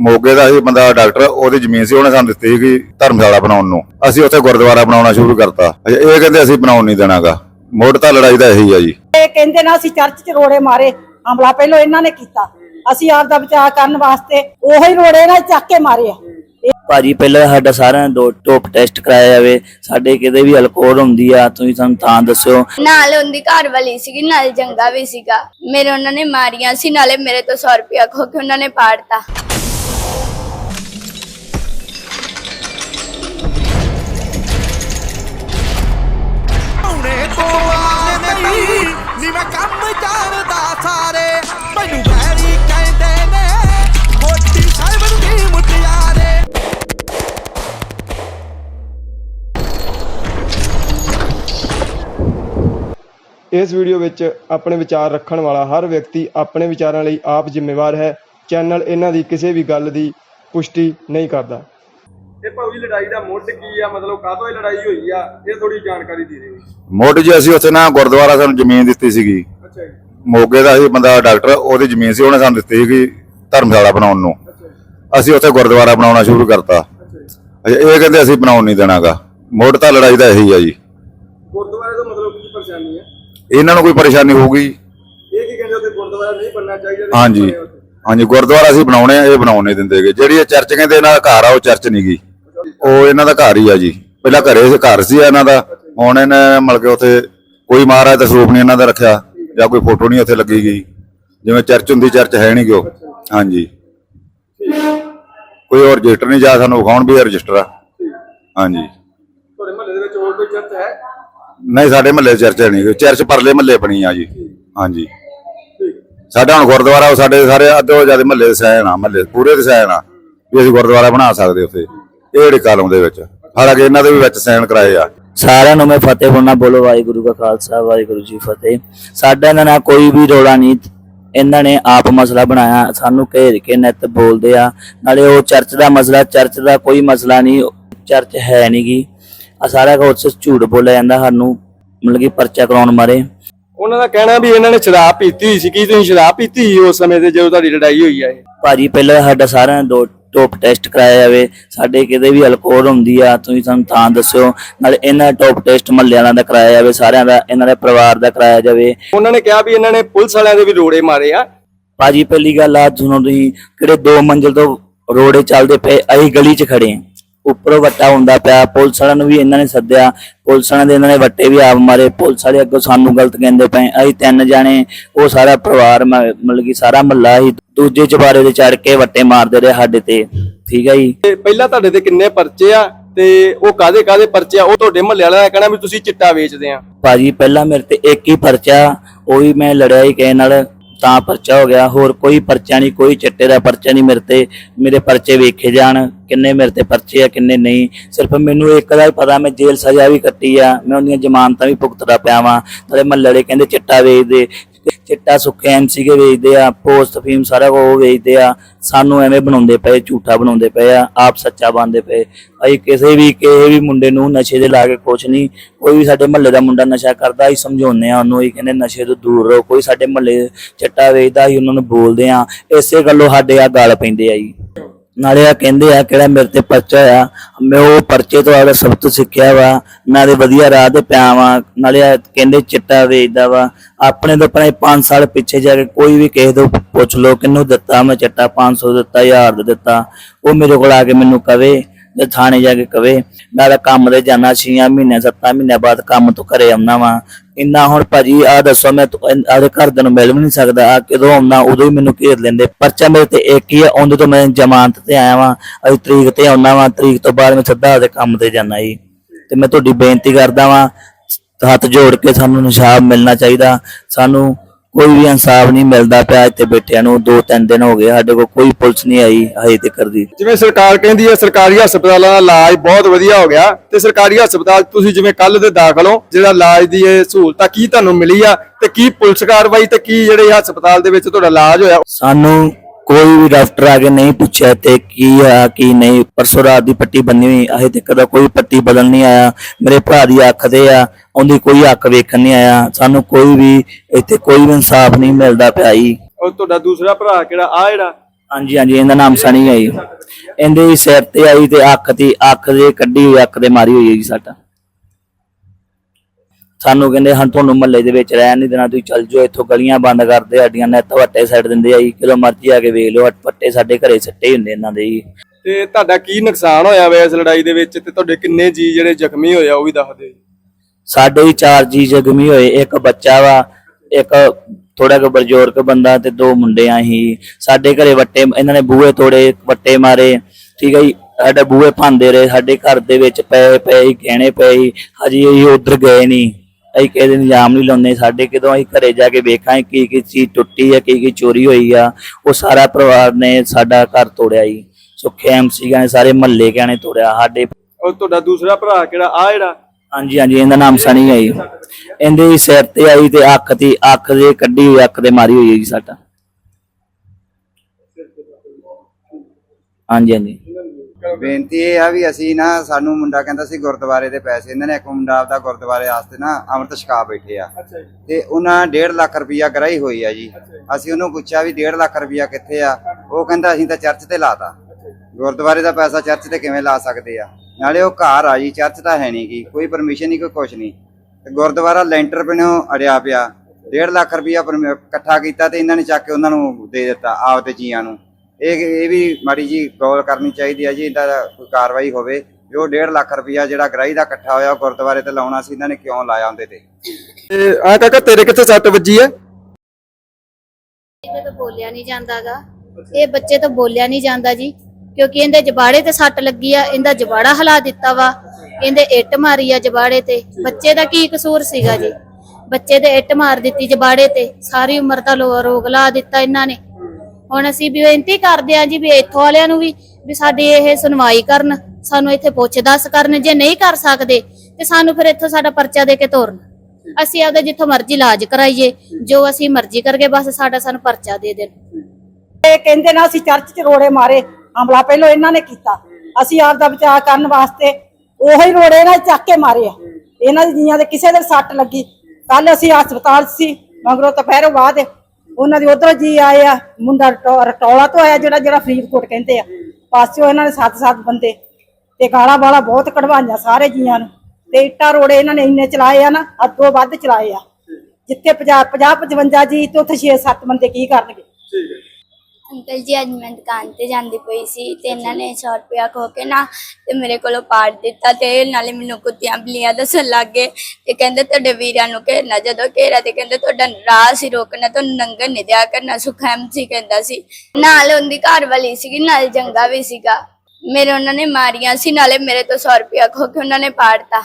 ਮੋਗੇ ਦਾ ਸੀ ਬੰਦਾ ਡਾਕਟਰ ਉਹਦੀ ਜ਼ਮੀਨ ਸੀ ਉਹਨੇ ਸਾਨੂੰ ਦਿੱਤੀ ਸੀ ਧਰਮਸ਼ਾਲਾ ਬਣਾਉਣ ਨੂੰ। ਅਸੀਂ ਉੱਥੇ ਗੁਰਦੁਆਰਾ ਬਣਾਉਣਾ ਸ਼ੁਰੂ ਕਰਤਾ। ਇਹ ਕਹਿੰਦੇ ਅਸੀਂ ਬਣਾਉਣ ਨਹੀਂ ਦੇਣਾਗਾ। ਮੋੜ ਤਾਂ ਲੜਾਈ ਦਾ ਇਹੀ ਆ ਜੀ। ਇਹ ਕਹਿੰਦੇ ਨਾ ਅਸੀਂ ਚਰਚ 'ਚ ਰੋੜੇ ਮਾਰੇ ਹਮਲਾ ਪਹਿਲਾਂ ਇਹਨਾਂ ਨੇ ਕੀਤਾ। ਅਸੀਂ ਆਪ ਦਾ ਬਚਾਅ ਕਰਨ ਵਾਸਤੇ ਉਹੀ ਰੋੜੇ ਨਾਲ ਚੱਕ ਕੇ ਮਾਰੇ ਆ। ਭਾਜੀ ਪਹਿਲਾਂ ਸਾਡਾ ਸਾਰਿਆਂ ਦਾ ਟੋਪ ਟੈਸਟ ਕਰਾਇਆ ਜਾਵੇ। ਸਾਡੇ ਕਿਤੇ ਵੀ ਅਲਕੋਹਲ ਹੁੰਦੀ ਆ ਤੁਸੀਂ ਸਾਨੂੰ ਤਾਂ ਦੱਸਿਓ। ਨਾਲ ਉਹਦੀ ਘਰ ਵਾਲੀ ਸੀਗੀ ਨਾਲ ਜੰਗਾ ਵੀ ਸੀਗਾ। ਮੇਰੇ ਉਹਨਾਂ ਨੇ ਮਾਰੀਆਂ ਸੀ ਨਾਲੇ ਮੇਰੇ ਤੋਂ 100 ਰੁਪਇਆ ਖੋ ਕੇ ਉਹਨਾਂ ਨੇ ਪਾੜਤਾ। ਇਸ ਵੀਡੀਓ ਵਿੱਚ ਆਪਣੇ ਵਿਚਾਰ ਰੱਖਣ ਵਾਲਾ ਹਰ ਵਿਅਕਤੀ ਆਪਣੇ ਵਿਚਾਰਾਂ ਲਈ ਆਪ ਜ਼ਿੰਮੇਵਾਰ ਹੈ। ਚੈਨਲ ਇਹਨਾਂ ਦੀ ਕਿਸੇ ਵੀ ਗੱਲ ਦੀ ਪੁਸ਼ਟੀ ਨਹੀਂ ਕਰਦਾ। ਇਹ ਭਾਵੇਂ ਲੜਾਈ ਦਾ ਮੁੱਢ ਕੀ ਆ? ਮਤਲਬ ਕਾਹਤੋਂ ਇਹ ਲੜਾਈ ਹੋਈ ਆ? ਇਹ ਥੋੜੀ ਜਾਣਕਾਰੀ ਦੇ ਦਿਓ ਮੋੜ ਜੀ ਅਸੀਂ ਉੱਥੇ ਨਾ ਗੁਰਦੁਆਰਾ ਸਾਨੂੰ ਜ਼ਮੀਨ ਦਿੱਤੀ ਸੀਗੀ। ਅੱਛਾ ਜੀ। ਮੋਗੇ ਦਾ ਸੀ ਬੰਦਾ ਡਾਕਟਰ ਉਹਦੀ ਜ਼ਮੀਨ ਸੀ ਉਹਨੇ ਸਾਨੂੰ ਦਿੱਤੀ ਸੀ ਧਰਮਸ਼ਾਲਾ ਬਣਾਉਣ ਨੂੰ। ਅਸੀਂ ਉੱਥੇ ਗੁਰਦੁਆਰਾ ਬਣਾਉਣਾ ਸ਼ੁਰੂ ਕਰਤਾ। ਇਹ ਕਹਿੰਦੇ ਅਸੀਂ ਬਣਾਉਣ ਨਹੀਂ ਦੇਣਾਗਾ। ਮੋੜ ਤਾਂ ਲੜਾਈ ਦਾ ਇਹੀ ਆ ਜੀ। ਗੁਰਦੁਆਰੇ ਦਾ ਮਤਲਬ ਕੀ ਪਰੇਸ਼ਾਨੀ ਹੈ ਇਹਨਾਂ ਨੂੰ ਕੋਈ ਪਰੇਸ਼ਾਨੀ ਹੋਊਗੀ। ਇਹ ਕੀ ਕਹਿੰਦੇ ਉੱਥੇ ਗੁਰਦੁਆਰਾ ਨਹੀਂ ਬਣਨਾ ਚਾਹੀਦਾ ਹਾਂਜੀ। ਹਾਂਜੀ ਗੁਰਦੁਆਰਾ ਅਸੀਂ ਬਣਾਉਣੇ ਆ ਇਹ ਬਣਾਉਣ ਨਹੀਂ ਦਿੰਦੇਗੇ ਜਿਹੜੀ ਇਹ ਚਰਚ ਕਹਿੰਦੇ ਇਹਨਾਂ ਦਾ ਘਰ ਆ ਉਹ ਚਰਚ ਨਹੀਂ ਗੀ ਉਹ ਇਹਨਾਂ ਦਾ ਘਰ ਹੀ ਆ ਜੀ। ਪਹਿਲਾਂ ਘਰੇ ਸੀ ਘਰ ਸੀ ਇਹਨਾਂ ਦਾ। ਹੁਣ ਇਹਨੇ ਮਿਲ ਕੇ ਉੱਥੇ ਕੋਈ ਮਹਾਰਾਜ ਦਾ ਸਰੂਪ ਨਹੀਂ ਇਹਨਾਂ ਦਾ ਰੱਖਿਆ ਜਾਂ ਕੋਈ ਫੋਟੋ ਨਹੀਂ ਉੱਥੇ ਲੱਗੀ ਗਈ। ਜਿਵੇਂ ਚਰਚ ਹੁੰਦੀ ਚਰਚ ਹੈ ਨਹੀਂ ਕਿਉਂ? ਹਾਂਜੀ। ਕੋਈ ਹੋਰ ਰਜਿਸਟਰ ਨਹੀਂ ਜਾ ਸਾਨੂੰ ਵਿਖਾਉਣ ਵੀ ਰਜਿਸਟਰ ਆ। ਹਾਂਜੀ। ਤੁਹਾਡੇ ਮਹੱਲੇ ਦੇ ਵਿੱਚ ਹੋਰ ਕੋਈ ਚਰਚ ਹੈ? ਨਹੀਂ, ਸਾਡੇ ਮਹੱਲੇ ਚਰਚ ਨਹੀਂ ਚਰਚ ਪਰਲੇ ਮਹੱਲੇ ਬਣੀ ਆ ਜੀ। ਹਾਂਜੀ। ਸਾਡਾ ਹੁਣ ਗੁਰਦੁਆਰਾ, ਉਹ ਸਾਡੇ ਸਾਰੇ ਅੱਧੋ ਜ਼ਿਆਦਾ ਮਹੱਲੇ ਦੇ ਸੈਨ ਆ, ਮਹੱਲੇ ਪੂਰੇ ਦੇ ਸੈਨ ਆ, ਵੀ ਅਸੀਂ ਗੁਰਦੁਆਰਾ ਬਣਾ ਸਕਦੇ ਉੱਥੇ, ਇਹ ਜਿਹੜੀ ਕਾਲਮ ਦੇ ਵਿੱਚ। ਹਾਲਾਂਕਿ ਇਹਨਾਂ ਦੇ ਵੀ ਵਿੱਚ ਸੈਨ ਕਰਾਏ ਆ। ਸਾਰਿਆਂ ਨੂੰ ਮੈਂ ਫਤਿਹ ਬੋਲਣਾ, ਬੋਲੋ ਵਾਹਿਗੁਰੂ ਕਾ ਖਾਲਸਾ, ਵਾਹਿਗੁਰੂ ਜੀ ਫਤਿਹ। ਸਾਡਾ ਇਹਨਾਂ ਨਾਲ ਕੋਈ ਵੀ ਰੋਲਾ ਨਹੀਂ, ਇਹਨਾਂ ਨੇ ਆਪ ਮਸਲਾ ਬਣਾਇਆ, ਸਾਨੂੰ ਘੇਰ ਕੇ ਨਿੱਤ ਬੋਲਦੇ ਆ। ਨਾਲੇ ਉਹ ਚਰਚ ਦਾ ਮਸਲਾ, ਚਰਚ ਦਾ ਕੋਈ ਮਸਲਾ ਨਹੀਂ, ਚਰਚ ਹੈ ਨਹੀਂਗੀ ਆ ਸਾਰਾ ਕੁਝ ਝੂਠ ਬੋਲਿਆ ਜਾਂਦਾ ਸਾਨੂੰ ਮਤਲਬ ਕਿ ਪਰਚਾ ਕਰਾਉਣ ਮਾਰੇ ਉਹਨਾਂ ਦਾ ਕਹਿਣਾ ਵੀ ਇਹਨਾਂ ਨੇ ਸ਼ਰਾਬ ਪੀਤੀ ਹੋਈ ਸੀ। ਕੀ ਤੁਸੀਂ ਸ਼ਰਾਬ ਪੀਤੀ ਸੀ ਉਸ ਸਮੇਂ ਤੇ ਜਦੋਂ ਤੁਹਾਡੀ ਲੜਾਈ ਹੋਈ ਆ ਇਹ? ਭਾਜੀ ਪਹਿਲਾਂ ਸਾਡਾ ਸਾਰਿਆਂ ਦਾ ਟੋਪ ਟੈਸਟ ਕਰਾਇਆ ਜਾਵੇ। ਸਾਡੇ ਕਿਤੇ ਵੀ ਅਲਕੋਹਲ ਹੁੰਦੀ ਆ ਤੁਸੀਂ ਸਾਨੂੰ ਤਾਂ ਦੱਸਿਓ। ਨਾਲੇ ਇਹਨਾਂ ਟੋਪ ਟੈਸਟ ਮਹੱਲੇ ਵਾਲਿਆਂ ਦਾ ਕਰਾਇਆ ਜਾਵੇ ਸਾਰਿਆਂ ਦਾ ਇਹਨਾਂ ਦੇ ਪਰਿਵਾਰ ਦਾ ਕਰਾਇਆ ਜਾਵੇ। ਉਹਨਾਂ ਨੇ ਕਿਹਾ ਵੀ ਇਹਨਾਂ ਨੇ ਪੁਲਿਸ ਵਾਲਿਆਂ ਦੇ ਵੀ ਰੋੜੇ ਮਾਰੇ ਆ। ਭਾਜੀ ਪਹਿਲੀ ਗੱਲ ਆ ਜਦੋਂ ਤੁਸੀਂ ਕਿਹੜੇ ਦੋ ਮੰਜ਼ਿਲ ਤੋਂ ਰੋੜੇ ਚੱਲਦੇ ਪਏ ਅਸੀਂ ਗਲੀ 'ਚ ਖੜੇ ਆਂ। ਉੱਪਰੋਂ ਵੱਟਾ ਹੁੰਦਾ ਪਿਆ ਪੁਲਿਸ ਵਾਲਿਆਂ ਨੂੰ ਵੀ ਇਹਨਾਂ ਨੇ ਸੱਦਿਆ ਪੁਲਿਸ ਵਾਲਿਆਂ ਦੇ ਇਹਨਾਂ ਨੇ ਵੱਟੇ ਵੀ ਆਪ ਮਾਰੇ ਪੁਲਿਸ ਵਾਲੇ ਅੱਗੋਂ ਸਾਨੂੰ ਗਲਤ ਕਹਿੰਦੇ ਪਏ ਅਸੀਂ ਤਿੰਨ ਜਾਣੇ ਉਹ ਸਾਰਾ ਪਰਿਵਾਰ ਮਤਲਬ ਕਿ ਸਾਰਾ ਮਹੱਲਾ ਹੀ ਦੂਜੇ ਚਬਾਰੇ ਤੇ ਚੜ ਕੇ ਵੱਟੇ ਮਾਰਦੇ ਰਹੇ ਸਾਡੇ ਤੇ ਠੀਕ ਹੈ ਜੀ? ਪਹਿਲਾਂ ਤੁਹਾਡੇ ਤੇ ਕਿੰਨੇ ਪਰਚੇ ਆ ਤੇ ਉਹ ਕਾਦੇ ਕਾਦੇ ਪਰਚੇ ਆ? ਉਹ ਤੁਹਾਡੇ ਮਹੱਲੇ ਵਾਲਿਆਂ ਦਾ ਕਹਿਣਾ ਵੀ ਤੁਸੀਂ ਚਿੱਟਾ ਵੇਚਦੇ ਆ। ਭਾਜੀ ਪਹਿਲਾਂ ਮੇਰੇ ਤੇ ਇੱਕ ਹੀ ਪਰਚਾ ਉਹ ਵੀ ਮੈਂ ਲੜਿਆ ਹੀ ਕਿਸੇ ਨਾਲ ਤਾਂ ਪਰਚਾ ਹੋ ਗਿਆ। ਹੋਰ ਕੋਈ ਪਰਚਾ ਨਹੀਂ, ਕੋਈ ਚਿੱਟੇ ਦਾ ਪਰਚਾ ਨਹੀਂ ਮੇਰੇ ਤੇ। ਮੇਰੇ ਪਰਚੇ ਵੇਖੇ ਜਾਣ, ਕਿੰਨੇ ਮੇਰੇ ਤੇ ਪਰਚੇ ਆ, ਕਿੰਨੇ ਨਹੀਂ। ਸਿਰਫ ਮੈਨੂੰ ਇੱਕ ਦਾ ਹੀ ਪਤਾ, ਮੈਂ ਜੇਲ੍ਹ ਸਜ਼ਾ ਵੀ ਕੱਟੀ ਆ। ਮੈਂ ਉਹਦੀਆਂ ਜ਼ਮਾਨਤਾਂ ਵੀ ਭੁਗਤਦਾ ਪਿਆ ਵਾਂ। ਨਾਲੇ ਮਹੱਲੇ ਕਹਿੰਦੇ ਚਿੱਟਾ ਵੇਚਦੇ ਚਿੱਟਾ ਸੁੱਕੇ ਐਮਸੀਕੇ ਵੇਚਦੇ ਆ, ਪੋਸਟ ਫੀਮ ਸਾਰਾ ਉਹ ਵੇਚਦੇ ਆ। ਸਾਨੂੰ ਐਵੇਂ ਬਣਾਉਂਦੇ ਪਏ, ਝੂਠਾ ਬਣਾਉਂਦੇ ਪਏ ਆ, ਆਪ ਸੱਚਾ ਬਣਦੇ ਪਏ। ਅਸੀਂ ਕਿਸੇ ਵੀ ਕਿਸੇ ਵੀ ਮੁੰਡੇ ਨੂੰ ਨਸ਼ੇ ਦੇ ਲਾ ਕੇ ਕੁਛ ਨਹੀਂ, ਕੋਈ ਵੀ ਸਾਡੇ ਮਹੱਲੇ ਦਾ ਮੁੰਡਾ ਨਸ਼ਾ ਕਰਦਾ, ਅਸੀਂ ਸਮਝਾਉਂਦੇ ਆ ਉਹਨੂੰ, ਅਸੀਂ ਕਹਿੰਦੇ ਨਸ਼ੇ ਤੋਂ ਦੂਰ ਰਹੋ, ਕੋਈ ਸਾਡੇ ਮਹੱਲੇ ਚਿੱਟਾ ਵੇਚਦਾ, ਅਸੀਂ ਉਹਨਾਂ ਨੂੰ ਬੋਲਦੇ ਆ ਇਸੇ ਗੱਲੋਂ ਸਾਡੇ ਆ ਗਾਲ ਪੈਂਦੇ ਆ ਜੀ। ਨਾਲੇ ਆ ਕਹਿੰਦੇ ਆ, ਕਿਹੜਾ ਮੇਰੇ ਤੇ ਪਰਚਾ ਆ ਮੈਂ ਉਹ ਪਰਚੇ ਤੋਂ ਆਦਾ ਸਭ ਤੋਂ ਸਿੱਖਿਆ ਵਾ ਨਾਲੇ ਵਧੀਆ ਰਾਹ ਤੇ ਪਿਆ ਵਾ, ਨਾਲੇ ਆ ਕਹਿੰਦੇ ਚਿੱਟਾ ਵੇਚਦਾ ਵਾ, ਆਪਣੇ ਤੋਂ ਆਪਣੇ 5 ਸਾਲ ਪਿੱਛੇ ਜਾ ਕੇ ਕੋਈ ਵੀ ਕਿਸੇ ਤੋਂ ਪੁੱਛ ਲੋ ਕਿੰਨੂੰ ਦਿੱਤਾ ਮੈਂ ਚਿੱਟਾ 500 ਦਿੱਤਾ 1000 ਦਾ ਦਿੱਤਾ, ਉਹ ਮੇਰੇ ਕੋਲ ਆ ਕੇ ਮੈਨੂੰ ਕਵੇ, ਜੇ ਥਾਣੇ ਜਾ ਕੇ ਕਵੇ, ਮੈਂ ਤਾਂ ਕੰਮ ਤੇ ਜਾਣਾ 6 ਮਹੀਨੇ 7 ਮਹੀਨੇ ਬਾਅਦ ਕੰਮ ਤੋਂ ਘਰੇ ਆਉਣਾ ਵਾ ਇੰਨਾ ਹੁਣ ਭਾਜੀ ਆ ਦੱਸੋ, ਮੈਂ ਆਦੇ ਘਰਦਿਆਂ ਨੂੰ ਮਿਲ ਵੀ ਨਹੀਂ ਸਕਦਾ। ਆ ਕਦੋਂ ਆਉਣਾ ਉਦੋਂ ਹੀ ਮੈਨੂੰ ਘੇਰ ਲੈਂਦੇ। ਪਰਚਾ ਮੇਰੇ ਤੇ ਇੱਕ ਹੀ ਆ, ਉਹਦੇ ਤੋਂ ਮੈਂ ਜ਼ਮਾਨਤ ਤੇ ਆਇਆ ਵਾਂ। ਅਸੀਂ ਤਰੀਕ ਤੇ ਆਉਣਾ ਵਾਂ, ਤਰੀਕ ਤੋਂ ਬਾਅਦ ਮੈਂ ਸਿੱਧਾ ਆਪਦੇ ਕੰਮ ਤੇ ਜਾਣਾ ਜੀ। ਤੇ ਮੈਂ ਤੁਹਾਡੀ ਬੇਨਤੀ ਕਰਦਾ ਵਾਂ ਹੱਥ ਜੋੜ ਕੇ ਸਾਨੂੰ ਨਿਸ਼ਾਬ ਮਿਲਣਾ ਚਾਹੀਦਾ। ਸਾਨੂੰ ਕੋਈ ਵੀ ਇਨਸਾਫ ਨਹੀਂ ਮਿਲਦਾ ਪਿਆ ਇੱਥੇ ਬੈਠਿਆਂ ਨੂੰ ਦੋ ਤਿੰਨ ਦਿਨ ਹੋ ਗਏ ਸਾਡੇ ਕੋਲ ਕੋਈ ਪੁਲਿਸ ਨਹੀਂ ਆਈ ਹਜੇ ਤੱਕ ਦੀ। ਜਿਵੇਂ ਸਰਕਾਰ ਕਹਿੰਦੀ ਹੈ ਸਰਕਾਰੀ ਹਸਪਤਾਲਾਂ ਦਾ ਇਲਾਜ ਬਹੁਤ ਵਧੀਆ ਹੋ ਗਿਆ ਤੇ ਸਰਕਾਰੀ ਹਸਪਤਾਲ ਤੁਸੀਂ ਜਿਵੇਂ ਕੱਲ ਦੇ ਦਾਖਲ ਹੋ ਜਿਹੜਾ ਇਲਾਜ ਦੀ ਇਹ ਸਹੂਲਤਾਂ ਕੀ ਤੁਹਾਨੂੰ ਮਿਲੀ ਆ ਤੇ ਕੀ ਪੁਲਿਸ ਕਾਰਵਾਈ ਤੇ ਕੀ ਜਿਹੜੇ ਹਸਪਤਾਲ ਦੇ ਵਿੱਚ ਤੁਹਾਡਾ ਇਲਾਜ ਹੋਇਆ? ਸਾਨੂੰ ਕੋਈ ਵੀ ਡਾਕਟਰ ਆ ਕੇ ਨਹੀਂ ਪੁੱਛਿਆ ਤੇ ਕੀ ਆ ਕੀ ਨਹੀਂ ਪਰਸੋਂ ਰਾਤ ਦੀ ਪੱਟੀ ਬੰਨੀ ਹੋਈ ਅਜੇ ਤੱਕ ਦਾ ਕੋਈ ਪੱਟੀ ਬਦਲ ਨਹੀਂ ਆਇਆ। ਮੇਰੇ ਭਰਾ ਦੀ ਅੱਖ ਦੇ ਆ ਉਹਦੀ ਕੋਈ ਅੱਖ ਵੇਖਣ ਨਹੀਂ ਆਇਆ। ਸਾਨੂੰ ਕੋਈ ਵੀ ਇੱਥੇ ਕੋਈ ਵੀ ਇਨਸਾਫ ਨਹੀਂ ਮਿਲਦਾ ਪਿਆ ਜੀ। ਉਹ ਤੁਹਾਡਾ ਦੂਸਰਾ ਭਰਾ ਕਿਹੜਾ? ਆ ਜਿਹੜਾ? ਹਾਂਜੀ ਹਾਂਜੀ ਇਹਦਾ ਨਾਮ ਸਣੀ ਹੈ ਜੀ। ਇਹਦੇ ਸਿਰ ਤੇ ਆਈ ਤੇ ਅੱਖ ਦੀ ਅੱਖ ਦੇ ਕੱਢੀ ਹੋਈ ਅੱਖ ਦੇ ਮਾਰੀ ਹੋਈ ਹੈ ਜੀ ਸਾਡਾ ਸਾਨੂੰ ਕਹਿੰਦੇ ਹਾਂ ਤੁਹਾਨੂੰ ਮਹੱਲੇ ਦੇ ਵਿੱਚ ਰਹਿਣ ਨਹੀਂ ਦੇਣਾ ਤੁਸੀਂ ਚੱਲ ਜਾਓ ਇੱਥੋਂ ਗਲੀਆਂ ਬੰਦ ਕਰਦੇ ਸਾਡੀਆਂ ਨੈੱਟ ਵੱਟੇ ਛੱਡ ਦਿੰਦੇ ਆ ਜੀ। ਜਦੋਂ ਮਰਜ਼ੀ ਆ ਕੇ ਵੇਖ ਲਓ ਵੱਟੇ ਸਾਡੇ ਘਰੇ ਸੱਟੇ ਹੁੰਦੇ ਇਹਨਾਂ ਦੇ ਜੀ। ਤੇ ਤੁਹਾਡਾ ਕੀ ਨੁਕਸਾਨ ਹੋਇਆ ਵੇ ਇਸ ਲੜਾਈ ਦੇ ਵਿੱਚ? ਤੇ ਤੁਹਾਡੇ ਕਿੰਨੇ ਜੀ ਜਿਹੜੇ ਜ਼ਖਮੀ ਹੋਏ ਆ ਉਹ ਵੀ ਦੱਸ ਦਿਓ। ਸਾਡੇ ਹੀ ਚਾਰ ਜੀ ਜ਼ਖਮੀ ਹੋਏ ਇੱਕ ਬੱਚਾ ਵਾ ਇੱਕ ਥੋੜਾ ਕੁ ਬਜ਼ੁਰਗ ਬੰਦਾ ਤੇ ਦੋ ਮੁੰਡੇ ਆ ਹੀ। ਸਾਡੇ ਘਰੇ ਵੱਟੇ ਇਹਨਾਂ ਨੇ ਬੂਹੇ ਤੋੜੇ ਵੱਟੇ ਮਾਰੇ। ਠੀਕ ਹੈ ਜੀ ਸਾਡੇ ਬੂਹੇ ਭਾਂਦੇ ਰਹੇ ਸਾਡੇ ਘਰ ਦੇ ਵਿੱਚ ਪਏ ਪਏ ਗਹਿਣੇ ਪਏ ਹਜੇ ਇਹ ਉਧਰ ਗਏ ਨਹੀਂ। ਅਸੀਂ ਕਿਸੇ ਦੇ ਇਲਜ਼ਾਮ ਨਹੀਂ ਲਾਉਂਦੇ ਸਾਡੇ ਕਿਦੋਂ ਅਸੀਂ ਘਰੇ ਜਾ ਕੇ ਵੇਖਾਂ ਕੀ ਕੀ ਚੀਜ਼ ਟੁੱਟੀ ਹੈ ਕੀ ਕੀ ਚੋਰੀ ਹੋਈ ਆ ਉਹ ਸਾਰਾ ਪਰਿਵਾਰ ਨੇ ਸਾਡਾ ਘਰ ਤੋੜਿਆ ਜੀ। ਸੁੱਖੇ ਐਮਸੀ ਨੇ ਸਾਰੇ ਮਹੱਲੇ ਨੇ ਤੋੜਿਆ ਸਾਡੇ ਉਹ ਤੁਹਾਡਾ ਦੂਸਰਾ ਭਰਾ ਕਿਹੜਾ? ਆ ਜਿਹੜਾ? ਹਾਂਜੀ ਹਾਂਜੀ ਇਹਦਾ ਨਾਮ ਸਣੀ ਹੈ ਜੀ। ਇਹਦੇ ਹੀ ਸਿਰ ਤੇ ਆਈ ਤੇ ਅੱਖ ਦੀ ਅੱਖ ਦੇ ਕੱਢੀ ਹੋਈ ਅੱਖ ਦੇ ਮਾਰੀ ਹੋਈ ਹੈ ਜੀ ਸਾਡਾ ਹਾਂਜੀ ਹਾਂਜੀ। ਬੇਨਤੀ ਇਹ ਆ ਵੀ ਅਸੀਂ ਨਾ ਸਾਨੂੰ ਮੁੰਡਾ ਕਹਿੰਦਾ ਸੀ ਗੁਰਦੁਆਰੇ ਦੇ ਪੈਸੇ ਇਹਨਾਂ ਨੇ ਇੱਕ ਮੁੰਡਾ ਆਪਦਾ ਗੁਰਦੁਆਰੇ ਵਾਸਤੇ ਨਾ ਅੰਮ੍ਰਿਤ ਛਕਾ ਬੈਠੇ ਆ। ਤੇ ਉਹਨਾਂ 1.5 ਲੱਖ ਰੁਪਇਆ ਗਰਾਈ ਹੋਈ ਆ ਜੀ। ਅਸੀਂ ਉਹਨੂੰ ਪੁੱਛਿਆ ਵੀ 1.5 ਲੱਖ ਰੁਪਇਆ ਕਿੱਥੇ ਆ? ਉਹ ਕਹਿੰਦਾ ਅਸੀਂ ਤਾਂ ਚਰਚ ਤੇ ਲਾਤਾ। ਗੁਰਦੁਆਰੇ ਦਾ ਪੈਸਾ ਚਰਚ ਤੇ ਕਿਵੇਂ ਲਾ ਸਕਦੇ ਆ? ਨਾਲੇ ਉਹ ਘਰ ਆ ਜੀ ਚਰਚ ਤਾਂ ਹੈ ਨਹੀਂ ਗੀ ਕੋਈ ਪਰਮਿਸ਼ਨ ਨਹੀਂ ਕੋਈ ਕੁਛ ਨਹੀਂ ਤੇ ਗੁਰਦੁਆਰਾ ਲੈਂਟਰ ਪਿਣੋਂ ਅੜਿਆ ਪਿਆ। 1.5 ਲੱਖ ਰੁਪਇਆ ਇਕੱਠਾ ਕੀਤਾ ਤੇ ਇਹਨਾਂ ਨੇ ਚੱਕ ਕੇ ਉਹਨਾਂ ਨੂੰ ਦੇ ਦਿੱਤਾ ਆਪਦੇ ਜੀਆਂ ਨੂੰ। ਇਹ ਇਹ ਵੀ ਮਾੜੀ ਜੀ ਗੌਰ ਕਰਨੀ ਚਾਹੀਦੀ ਹੈ ਜੀ ਇਹਦਾ ਕੋਈ ਕਾਰਵਾਈ ਹੋਵੇ। ਉਹ 1.5 ਲੱਖ ਰੁਪਇਆ ਜਿਹੜਾ ਗ੍ਰਾਹੀ ਦਾ ਇਕੱਠਾ ਹੋਇਆ ਉਹ ਗੁਰਦੁਆਰੇ ਤੇ ਲਾਉਣਾ ਸੀ ਇਹਨਾਂ ਨੇ ਕਿਉਂ ਲਾਇਆ ਉਹਦੇ ਤੇ? ਤੇ ਆ ਕਾਕਾ ਤੇਰੇ ਕਿੱਥੇ ਸੱਟ ਵੱਜੀ ਹੈ ਇਹਦੇ ਤੋਂ ਬੋਲਿਆ ਨਹੀਂ ਜਾਂਦਾਗਾ ਇਹ ਬੱਚੇ ਤੋਂ ਬੋਲਿਆ ਨਹੀਂ ਜਾਂਦਾ ਜੀ ਕਿਉਂਕਿ ਇਹਦੇ ਜਬਾੜੇ ਤੇ ਸੱਟ ਲੱਗੀ ਆ ਇਹਦਾ ਜਬਾੜਾ ਹਿਲਾ ਦਿੱਤਾ ਵਾ। ਇਹਦੇ ਇੱਟ ਮਾਰੀ ਆ ਜਬਾੜੇ ਤੇ। ਬੱਚੇ ਦਾ ਕੀ ਕਸੂਰ ਸੀਗਾ ਜੀ? ਬੱਚੇ ਦੇ ਇੱਟ ਮਾਰ ਦਿੱਤੀ ਜਬਾੜੇ ਤੇ। ਸਾਰੀ ਉਮਰ ਦਾ ਰੋਗ ਲਾ ਦਿੱਤਾ ਇਹਨਾਂ ਨੇ। ਹੁਣ ਅਸੀਂ ਬੇਨਤੀ ਕਰਦੇ ਆ ਜੀ ਵੀ ਇੱਥੋਂ ਵਾਲਿਆਂ ਨੂੰ ਵੀ ਵੀ ਸਾਡੀ ਇਹ ਸੁਣਵਾਈ ਕਰਨ, ਸਾਨੂੰ ਇੱਥੇ ਪੁੱਛ ਦੱਸ ਕਰਨ, ਜੇ ਨਹੀਂ ਕਰ ਸਕਦੇ, ਤੇ ਸਾਨੂੰ ਫਿਰ ਇੱਥੋਂ ਸਾਡਾ ਪਰਚਾ ਦੇ ਕੇ ਤੋਰਨ। ਅਸੀਂ ਆਪਦਾ ਜਿੱਥੋਂ ਮਰਜ਼ੀ ਇਲਾਜ ਕਰਾਈਏ, ਜੋ ਅਸੀਂ ਮਰਜ਼ੀ ਕਰਕੇ ਬਸ ਸਾਡਾ ਸਾਨੂੰ ਪਰਚਾ ਦੇ ਦੇਣ। ਇਹ ਕਹਿੰਦੇ ਨਾ ਅਸੀਂ ਚਰਚ 'ਚ ਰੋੜੇ ਮਾਰੇ, ਹਮਲਾ ਪਹਿਲਾਂ ਇਹਨਾਂ ਨੇ ਕੀਤਾ। ਅਸੀਂ ਆਪ ਦਾ ਬਚਾਅ ਕਰਨ ਵਾਸਤੇ ਉਹੀ ਰੋੜੇ ਇਹਨਾਂ ਚੱਕ ਕੇ ਮਾਰੇ ਆ। ਇਹਨਾਂ ਦੀ ਜੀਆਂ ਦੇ ਕਿਸੇ ਦੇ ਸੱਟ ਲੱਗੀ। ਕੱਲ ਅਸੀਂ ਹਸਪਤਾਲ 'ਚ ਸੀ, ਮਗਰੋਂ ਦੁਪਹਿਰੋਂ ਬਾਅਦ ਉਹਨਾਂ ਦੇ ਉਧਰੋਂ ਜੀ ਆਏ ਆ, ਮੁੰਡਾ ਰਟੋ- ਰਟੌਲਾ ਤੋਂ ਆਇਆ ਜਿਹੜਾ ਜਿਹੜਾ ਫਰੀਦਕੋਟ ਕਹਿੰਦੇ ਆ। ਪਾਸਿਓ ਇਹਨਾਂ ਨੇ ਸੱਤ ਸੱਤ ਬੰਦੇ ਤੇ ਗਾਲਾਂ ਵਾਲਾ ਬਹੁਤ ਕਢਵਾਈਆਂ ਸਾਰੇ ਜੀਆਂ ਨੂੰ। ਤੇ ਇੱਟਾਂ ਰੋੜੇ ਇਹਨਾਂ ਨੇ ਇੰਨੇ ਚਲਾਏ ਆ ਨਾ, ਅੱਧੋ ਵੱਧ ਚਲਾਏ ਆ। ਜਿੱਥੇ 50 50 55 ਜੀ ਤੇ ਉੱਥੇ 6 7 ਬੰਦੇ ਕੀ ਕਰਨਗੇ। ਅੰਕਲ ਜੀ, ਅੱਜ ਮੈਂ ਦੁਕਾਨ ਤੇ ਜਾਂਦੀ ਪਈ ਸੀ ਤੇ ਇਹਨਾਂ ਨੇ 100 ਰੁਪਇਆ ਖੋ ਕੇ ਨਾ ਤੇ ਮੇਰੇ ਕੋਲੋਂ ਪਾੜ ਦਿੱਤਾ ਤੇ ਨਾਲੇ ਮੈਨੂੰ ਕੁੱਤੀਆਂ ਬਿੱਲੀਆਂ ਦੱਸਣ ਲੱਗ ਗਏ ਤੇ ਕਹਿੰਦੇ ਤੁਹਾਡੇ ਵੀਰਾਂ ਨੂੰ ਘੇਰਨਾ, ਜਦੋਂ ਘੇਰਾ ਤੇ ਕਹਿੰਦੇ ਤੁਹਾਡਾ ਰਾਹ ਸੀ ਰੋਕਣਾ, ਤੁਹਾਨੂੰ ਨੰਗਨ ਨਹੀਂ ਦਿਆ ਕਰਨਾ ਸੁਖਮ ਸੀ ਕਹਿੰਦਾ ਸੀ। ਨਾਲ ਉਹਦੀ ਘਰ ਵਾਲੀ ਸੀਗੀ, ਨਾਲ ਜੰਗਾ ਵੀ ਸੀਗਾ। ਮੇਰੇ ਉਹਨਾਂ ਨੇ ਮਾਰੀਆਂ ਸੀ, ਨਾਲੇ ਮੇਰੇ ਤੋਂ 100 ਰੁਪਇਆ ਖੋ ਕੇ ਉਹਨਾਂ ਨੇ ਪਾੜਤਾ।